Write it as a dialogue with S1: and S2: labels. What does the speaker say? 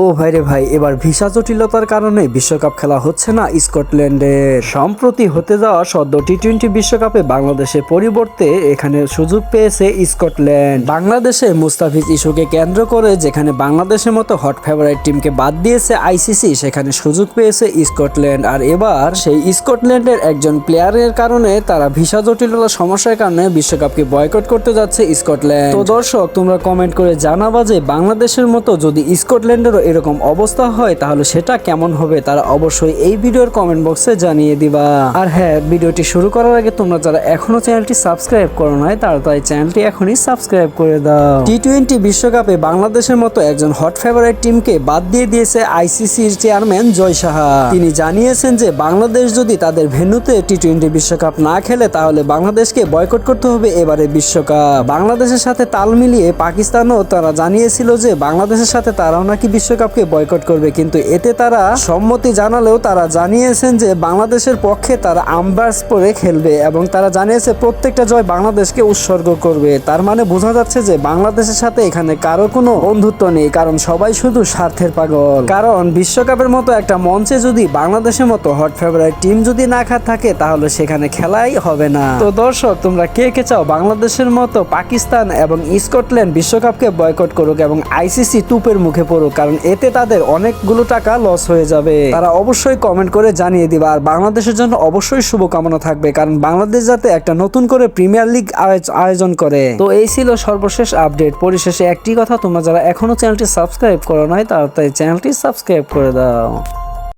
S1: ও ভাই রে ভাই, এবার ভিসা জটিলতার কারণে বিশ্বকাপ খেলা হচ্ছে না স্কটল্যান্ডের সম্প্রতি হতে যাওয়া সদ্য টি টোয়েন্টি বিশ্বকাপে বাংলাদেশের পরিবর্তে এখানে সুযোগ পেয়েছে স্কটল্যান্ড। বাংলাদেশে মুস্তাফিজ ইস্যুকে কেন্দ্র করে যেখানে বাংলাদেশের মতো হট ফেভারিট টিমকে বাদ দিয়েছে আইসিসি সেখানে সুযোগ পেয়েছে স্কটল্যান্ড। আর এবার সেই স্কটল্যান্ডের একজন প্লেয়ারের কারণে তারা ভিসা জটিলতার সমস্যার কারণে বিশ্বকাপকে বয়কট করতে যাচ্ছে স্কটল্যান্ড। তো দর্শক, তোমরা কমেন্ট করে জানাবা যে বাংলাদেশের মতো যদি স্কটল্যান্ডেরও এরকম অবস্থা হয়, তাহলে সেটা কেমন হবে তারা অবশ্যই এই ভিডিওর কমেন্ট বক্সে জানিয়ে দিবা। আর হ্যাঁ ভিডিওটি শুরু করার আগে তোমরা যারা এখনও চ্যানেলটি সাবস্ক্রাইব করো নাই তাই চ্যানেলটি এখনই সাবস্ক্রাইব করে দাও। টি টোয়েন্টি বিশ্বকাপে বাংলাদেশের মতো একজন হট ফেভারিট টিমকে বাদ দিয়ে দিয়েছে আইসিসির চেয়ারম্যান জয় সাহা। তিনি জানিয়েছেন যে, বাংলাদেশ যদি তাদের ভেন্যুতে টি টোয়েন্টি বিশ্বকাপ না খেলে, তাহলে বাংলাদেশকে বয়কট করতে হবে এবারে বিশ্বকাপ। বাংলাদেশের সাথে তাল মিলিয়ে পাকিস্তানও তারা জানিয়েছিল যে, বাংলাদেশের সাথে তারাও নাকি বিশ্বকাপকে বয়কট করবে। কিন্তু এতে তারা সম্মতি জানালেও তারা জানিয়েছেন যে বাংলাদেশের পক্ষে তারা আম্বার্স পরে খেলবে এবং তারা জানিয়েছে প্রত্যেকটা জয় বাংলাদেশকে উৎসর্গ করবে। তার মানে বোঝা যাচ্ছে যে বাংলাদেশের সাথে এখানে কারও কোনো বন্ধুত্ব নেই, কারণ সবাই শুধু স্বার্থের পাগল। কারণ বিশ্বকাপের মতো একটা মঞ্চে যদি বাংলাদেশের মতো হট ফেভারিট টিম যদি না খা থাকে, তাহলে সেখানে খেলাই হবে না। তো দর্শক, তোমরা কে কে চাও বাংলাদেশের মতো পাকিস্তান এবং স্কটল্যান্ড বিশ্বকাপকে বয়কট করুক এবং আইসিসি তুপের মুখে পড়ুক, কারণ এতে তাদের অনেকগুলো টাকা লস হয়ে যাবে। তারা অবশ্যই কমেন্ট করে জানিয়ে দিবা। আর বাংলাদেশের জন্য অবশ্যই শুভকামনা থাকবে, কারণ বাংলাদেশ যাতে একটা নতুন করে প্রিমিয়ার লিগ আয়োজন করে। তো এই ছিল সর্বশেষ আপডেট পরিশেষে একটি কথা, তোমরা যারা এখনও চ্যানেলটি সাবস্ক্রাইব করো নাই তারা তাই চ্যানেলটি সাবস্ক্রাইব করে দাও।